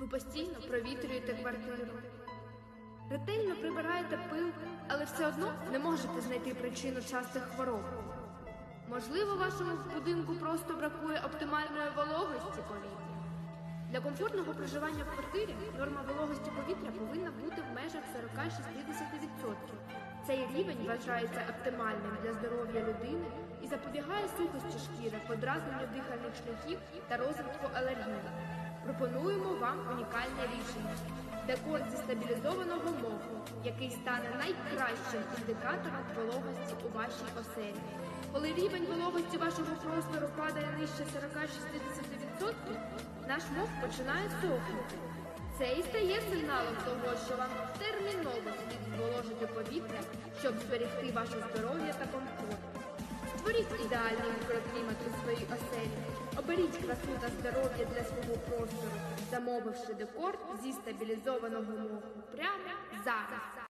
Ви постійно провітрюєте квартиру. Ретельно прибираєте пил, але все одно не можете знайти причину частих хвороб. Можливо, вашому будинку просто бракує оптимальної вологості повітря. Для комфортного проживання в квартирі норма вологості повітря повинна бути в межах 40-60%. Цей рівень вважається оптимальним для здоров'я людини і запобігає сухості шкіри, подразненню дихальних шляхів та розвитку алергії. Пропонуємо вам унікальне рішення декор зі стабілізованого моху, який стане найкращим індикатором вологості у вашій оселі. Коли рівень вологості вашого простору падає нижче 40-60%, наш мох починає сохнути. Це і стає сигналом того, що вам терміново слід зволожити повітря, щоб зберегти ваше здоров'я та комфорт. Створіть ідеальний мікроклімат у своїй оселі. Оберіть красу та здоров'я для свого простору, замовивши декор зі стабілізованого моху прямо зараз.